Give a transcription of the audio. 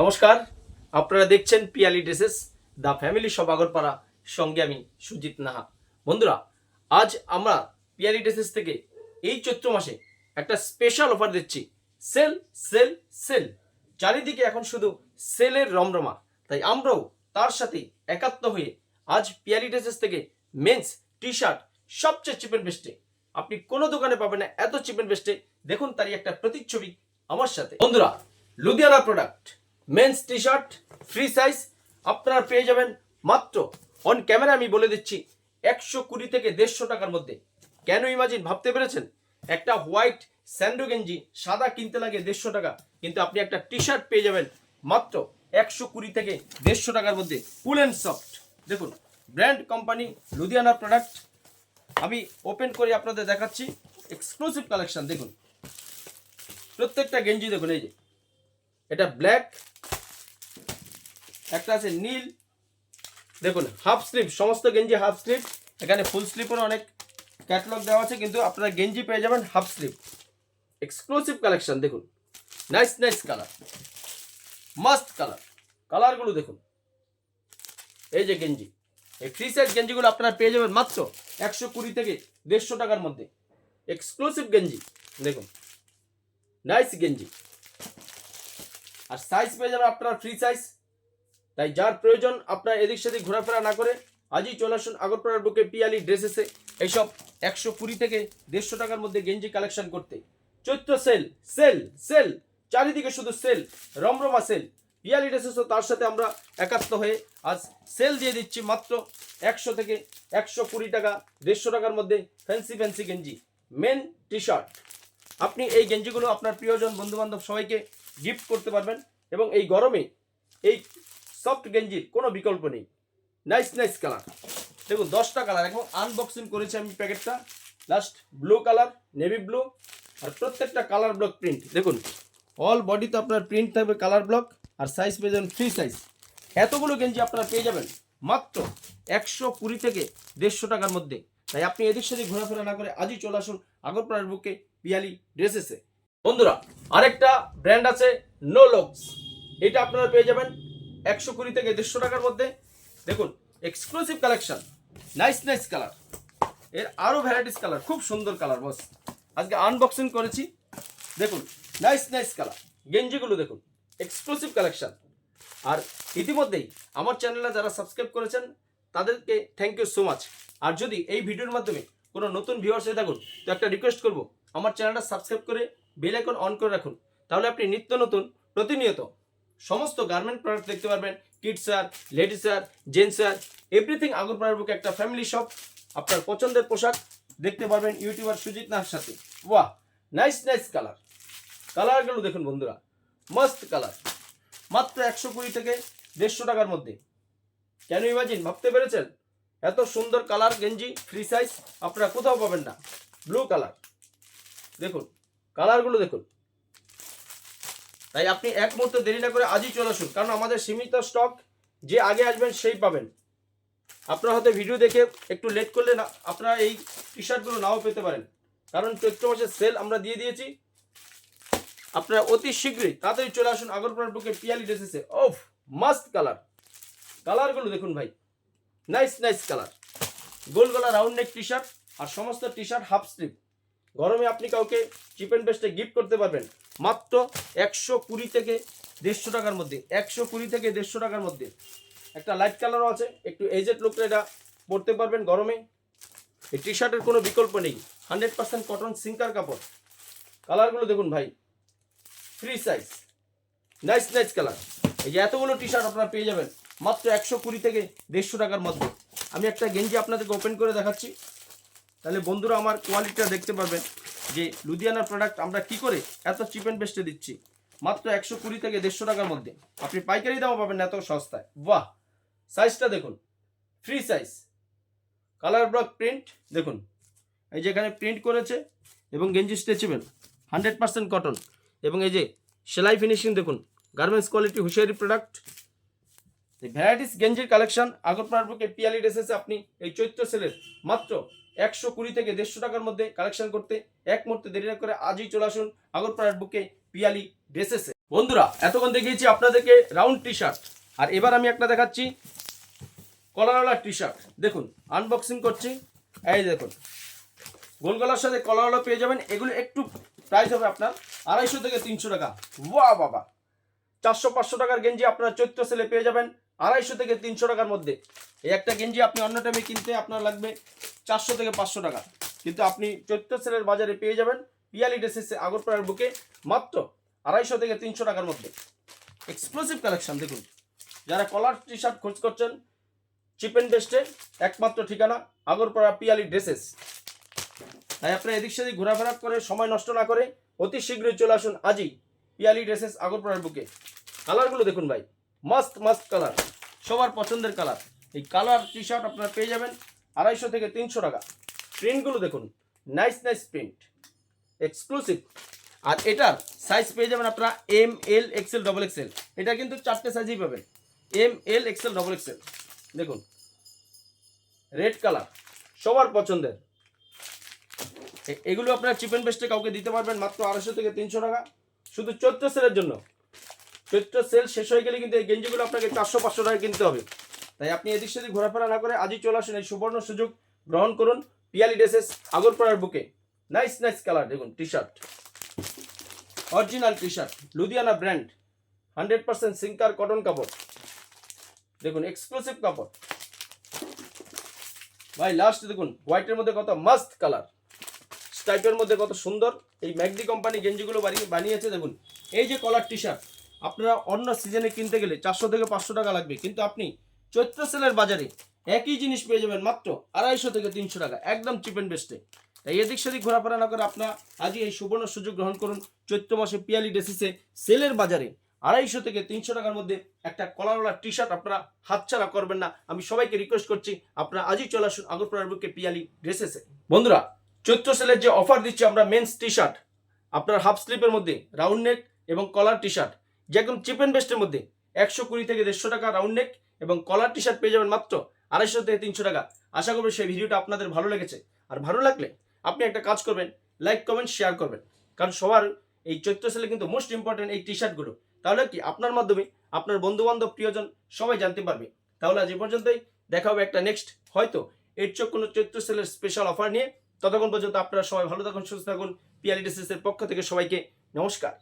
নমস্কার, আপনারা দেখছেন Piyali dresses, the family shop Agarpara, সঙ্গে আমি সুজিত নাহা। বন্ধুরা, আজ আমরা পিয়ালি ড্রেসেস থেকে এই চৈত্র মাসে একটা স্পেশাল অফার দিচ্ছি। সেল সেল সেল চারিদিকে এখন শুধু সেলের রমরমা। তাই আমরাও তার সাথে একাত্ম হয়ে আজ পিয়ালি ড্রেসেস থেকে মেন্স টি শার্ট সবচেয়ে চিপেন বেস্টে আপনি কোনো দোকানে পাবেন না, এত চিপেন বেস্টে দেখুন তারই একটা প্রতিচ্ছবি আমার সাথে। বন্ধুরা, Ludhiana product men's T shirt free size আপনারা পেয়ে যাবেন মাত্র অন ক্যামেরা আমি বলে দিচ্ছি, একশো কুড়ি থেকে দেড়শো টাকার মধ্যে। কেন ইমাজিন, ভাবতে পেরেছেন? একটা হোয়াইট স্যান্ডো গেঞ্জি, সাদা কিনতে লাগে দেড়শো টাকা, কিন্তু আপনি একটা টি শার্ট পেয়ে যাবেন মাত্র একশো কুড়ি থেকে দেড়শো টাকার মধ্যে কুল অ্যান্ড সফট দেখুন ব্র্যান্ড কোম্পানি লুধিয়ানার প্রোডাক্ট আমি ওপেন করে আপনাদের দেখাচ্ছি এক্সক্লুসিভ কালেকশন দেখুন। প্রত্যেকটা গেঞ্জি দেখুন, এই যে। এটা ব্ল্যাক একটা আছে নীল। দেখুন হাফ স্লিপ সমস্ত গেঞ্জি হাফ স্লিপ এখানে ফুল স্লিভেরও অনেক ক্যাটলগ দেওয়া আছে, কিন্তু আপনারা গেঞ্জি পেয়ে যাবেন হাফ স্লিপ এক্সক্লুসিভ কালেকশন দেখুন। Nice nice colour must colour কালারগুলো দেখুন। এই যে গেঞ্জি। এই ফ্রি সাইজ গেঞ্জিগুলো আপনারা পেয়ে যাবেন মাত্র একশো কুড়ি থেকে দেড়শো টাকার মধ্যে। এক্সক্লুসিভ গেঞ্জি, দেখুন। নাইস গেঞ্জি। আর সাইজ পেয়ে যাবেন আপনার ফ্রি সাইজ তাই যার প্রয়োজন আপনার এদিক সেদিক ঘোরাফেরা না করে আজই চলে আসুন আগরপাড়ার বুকে পিয়ালি ড্রেসেসে। এইসব একশো কুড়ি থেকে দেড়শো টাকার মধ্যে গেঞ্জি কালেকশন করতে। চৈত্র সেল সেল সেল, চারিদিকে শুধু সেল, রমরমা সেল। পিয়ালি ড্রেসেসও তার সাথে আমরা একাত্ম হয়ে আজ সেল দিয়ে দিচ্ছি মাত্র একশো থেকে একশো কুড়ি টাকা, দেড়শো টাকার মধ্যে ফ্যান্সি ফ্যান্সি গেঞ্জি। মেন টি শার্ট আপনি এই গেঞ্জিগুলো আপনার প্রিয়জন, বন্ধুবান্ধব সবাইকে গিফট করতে পারবেন এবং এই গরমে এই সফট গেঞ্জির কোনো বিকল্প নেই। নাইস নাইস কালার দেখুন, দশটা কালার এখন আনবক্সিং করেছি আমি প্যাকেটটা। Last blue colour navy blue আর প্রত্যেকটা কালার ব্লক প্রিন্ট দেখুন অল বডিতে আপনার প্রিন্ট থাকবে কালার ব্লক আর সাইজ পেয়ে যাবেন ফ্রি সাইজ এতগুলো গেঞ্জি আপনারা পেয়ে যাবেন মাত্র একশো কুড়ি থেকে দেড়শো টাকার মধ্যে। তাই আপনি এদিক সেদিক ঘোরাফেরা না করে আজই চলে আসুন আগরপাড়ার বুকে পিয়ালি ড্রেসেসে বন্ধুরা, আরেকটা ব্র্যান্ড আছে নো লক্স এটা আপনারা পেয়ে যাবেন একশো কুড়ি থেকে দেড়শো টাকার মধ্যে। দেখুন এক্সক্লুসিভ কালেকশন নাইস নাইস কালারের আরও ভ্যারাইটিস কালার খুব সুন্দর কালার বস আজকে আনবক্সিং করেছি। দেখুন নাইস নাইস কালার গেঞ্জিগুলো দেখুন এক্সক্লুসিভ কালেকশন আর ইতিমধ্যেই আমার চ্যানেলে যারা সাবস্ক্রাইব করেছেন, তাদেরকে থ্যাংক ইউ সো মাচ আর যদি এই ভিডিওর মাধ্যমে কোনো নতুন ভিউয়ার্স হয়ে থাকুন, তো একটা রিকোয়েস্ট করব, আমার চ্যানেলটা সাবস্ক্রাইব করে বেল আইকন অন করে রাখুন। তাহলে আপনি নিত্য নতুন, প্রতিনিয়ত সমস্ত গার্মেন্ট প্রোডাক্ট দেখতে পারবেন কিডস আর লেডিস আর জেন্টস আর এভরিথিং আগরপাড়ার বুকে একটা ফ্যামিলি শপ আপনার পছন্দের পোশাক দেখতে পারবেন ইউটিউবার সুজিত নাথ সাথে। বাহ নাইস নাইস কালার কালারগুলো দেখুন বন্ধুরা মস্ত কালার মাত্র একশো কুড়ি থেকে দেড়শো টাকার মধ্যে। কেন ইমাজিন, ভাবতে পেরেছেন? এত সুন্দর কালার গেঞ্জি ফ্রি সাইজ আপনারা কোথাও পাবেন না। ব্লু কালার দেখুন কালারগুলো দেখুন। তাই আপনি এক মুহূর্ত দেরি না করে আজই চলে আসুন, কারণ আমাদের সীমিত স্টক যে আগে আসবেন সেই পাবেন। আপনারা হয়তো ভিডিও দেখে একটু লেট করলে না, আপনারা এই টি শার্টগুলো নাও পেতে পারেন। কারণ চৈত্র মাসের সেল আমরা দিয়ে দিয়েছি। আপনারা অতি শীঘ্রই তাড়াতাড়ি চলে আসুন আগরপাড়ার বুকে পিয়ালি ড্রেসেসে ওফ মাস্ট কালার কালারগুলো দেখুন ভাই। নাইস নাইস কালার গোল গলা রাউন্ড নেক টি শার্ট আর সমস্ত টি শার্ট হাফ স্লিভ গরমে আপনি কাউকে চিপ অ্যান্ড বেস্টে গিফট করতে পারবেন। মাত্র একশো কুড়ি থেকে দেড়শো টাকার মধ্যে, একশো কুড়ি থেকে দেড়শো টাকার মধ্যে। একটা লাইট কালারও আছে, একটু এজেড লোকরা এটা পরতে পারবেন গরমে। এই টি শার্টের কোনো বিকল্প নেই হান্ড্রেড পার্সেন্ট কটন সিঙ্কার কাপড়। কালারগুলো দেখুন ভাই free size nice nice colour এই যে এতগুলো টি শার্ট আপনারা পেয়ে যাবেন, মাত্র একশো কুড়ি থেকে দেড়শো টাকার মধ্যে। আমি একটা গেঞ্জি আপনাদেরকে ওপেন করে দেখাচ্ছি। তাহলে বন্ধুরা আমার কোয়ালিটিটা দেখতে পারবেন। যে লুধিয়ানার প্রোডাক্ট আমরা কি করে এত চিপ অ্যান্ড বেস্টে দিচ্ছি? মাত্র একশো কুড়ি থেকে দেড়শো টাকার মধ্যে। আপনি পাইকারি দামও পাবেন এত সস্তায়। বাহ! সাইজটা দেখুন। Free size colour block print দেখুন। এই যে এখানে প্রিন্ট করেছে এবং গেঞ্জি স্ট্রেচেবল হান্ড্রেড পার্সেন্ট কটন এবং এই যে সেলাই ফিনিশিং দেখুন। গার্মেন্টস কোয়ালিটি হুঁশিয়ারি প্রোডাক্ট ভ্যারাইটিস গেঞ্জির কালেকশন আগরপাড়ার বুকে পিয়ালি ড্রেসেসে আপনি এই চৈত্র সেলের মাত্র একশো কুড়ি থেকে দেড়শো টাকার মধ্যে কালেকশন করতে এক মুহূর্তে দেরি না করে আজই চলে আসুন আগরপাড়ার বুকে পিয়ালি ড্রেসেসে বন্ধুরা, এতক্ষণ দেখিয়েছি আপনাদেরকে রাউন্ড টি শার্ট আর এবার আমি একটা দেখাচ্ছি কলারওয়ালা টি শার্ট দেখুন আনবক্সিং করছি। এই দেখুন, গোল গলার সাথে কলারওয়ালা পেয়ে যাবেন। এগুলো একটু প্রাইস হবে আপনার আড়াইশো থেকে তিনশো টাকা। ওয়া বাবা চারশো পাঁচশো টাকার গেঞ্জি আপনার চৈত্র সেলে পেয়ে যাবেন। আড়াইশো থেকে তিনশো টাকার মধ্যে। এই একটা গেঞ্জি আপনি অন্য টাইমে কিনতে আপনার লাগবে চারশো থেকে পাঁচশো টাকা। কিন্তু আপনি চৈত্র সেলের বাজারে পেয়ে যাবেন পিয়ালি ড্রেসেসে আগরপাড়ার বুকে মাত্র আড়াইশো থেকে তিনশো টাকার মধ্যে। এক্সক্লুসিভ কালেকশন দেখুন। যারা কলার টি শার্ট খোঁজ করছেন চিপ অ্যান্ড বেস্টে একমাত্র ঠিকানা আগরপাড়া পিয়ালি ড্রেসেস। তাই আপনারা এদিক সেদিক ঘোরাফেরা করে, সময় নষ্ট না করে অতি শীঘ্রই চলে আসুন আজই পিয়ালি ড্রেসেস আগরপাড়ার বুকে। কালারগুলো দেখুন ভাই। মাস্ত মাস্ত কালার সবার পছন্দের কালার। এই কালার টি শার্ট আপনারা পেয়ে যাবেন আড়াইশো থেকে তিনশো টাকা। প্রিন্টগুলো দেখুন নাইস নাইস প্রিন্ট এক্সক্লুসিভ আর এটার সাইজ পেয়ে যাবেন আপনারা M L XL double XL এটা কিন্তু চারটে সাইজই পাবেন। M L XL double XL দেখুন রেড কালার সবার পছন্দের। এগুলো আপনারা চিপ অ্যান্ড বেস্টে কাউকে দিতে পারবেন মাত্র আড়াইশো থেকে তিনশো টাকা। শুধু চৈত্র সেলের জন্য। চৈত্র সেল শেষ হয়ে গেলে কিন্তু এই গেঞ্জিগুলো আপনাকে চারশো, পাঁচশো টাকা কিনতে হবে। তাই আপনি এদিক সেদিক ঘোরাফেরা না করে আজই চলে আসুন এই সুবর্ণ সুযোগ গ্রহণ করুন পিয়ালি ড্রেসেস আগরপাড়ার বুকে। নাইস নাইস কালার দেখুন T shirt original T shirt Ludhiana brand hundred percent sinker cotton কাপড়। দেখুন এক্সক্লুসিভ কাপড়। ভাই লাস্ট দেখুন হোয়াইটের মধ্যে কত মাস্ট কালার স্টাইপের মধ্যে কত সুন্দর। এই ম্যাগডি কোম্পানি গেঞ্জিগুলো বানিয়ে বানিয়েছে, দেখুন। এই যে কলার টি শার্ট আপনারা অন্য সিজনে কিনতে গেলে চারশো থেকে পাঁচশো টাকা লাগবে। কিন্তু আপনি চৈত্র সেলের বাজারে একই জিনিস পেয়ে যাবেন মাত্র আড়াইশো থেকে তিনশো টাকা, একদম চিপ অ্যান্ড বেস্টে তাই এদিক সেদিক ঘোরাফেরা না করে আপনার আজই এই সুবর্ণ সুযোগ গ্রহণ করুন চৈত্র মাসে পিয়ালি ডেসিসে সেলের বাজারে। আড়াইশো থেকে তিনশো টাকার মধ্যে একটা কলারওয়ালা টি শার্ট আপনারা হাতছাড়া করবেন না। আমি সবাইকে রিকোয়েস্ট করছি, আপনারা আজই চলে আসুন আগরপাড়ার বুকে পিয়ালি ড্রেসেসে। বন্ধুরা, চৈত্র সেলের যে অফার দিচ্ছি আমরা মেন্স টি শার্ট আপনার হাফ স্লিপের মধ্যে রাউন্ড নেক এবং কলার টি শার্ট যে একদম চিপ অ্যান্ড বেস্টের মধ্যে একশো কুড়ি থেকে দেড়শো টাকা রাউন্ড নেক এবং কলার টি শার্ট পেয়ে যাবেন মাত্র আড়াইশো থেকে তিনশো টাকা। আশা করব সেই ভিডিওটা আপনাদের ভালো লেগেছে। আর ভালো লাগলে আপনি একটা কাজ করবেন, লাইক, কমেন্ট, শেয়ার করবেন। কারণ সবার এই চৈত্র সেলে কিন্তু মোস্ট ইম্পর্টেন্ট এই টি শার্টগুলো তাহলে কি আপনার মাধ্যমে আপনার বন্ধু বান্ধব প্রিয়জন সবাই জানতে পারবে। তাহলে আজ এ পর্যন্তই। দেখা হবে একটা নেক্সট হয়তো এর চোখ কোনো চৈত্র সেলের স্পেশাল অফার নিয়ে। ততক্ষণ পর্যন্ত আপনারা সবাই ভালো থাকুন, সুস্থ থাকুন। পিয়ালি পক্ষ থেকে সবাইকে নমস্কার।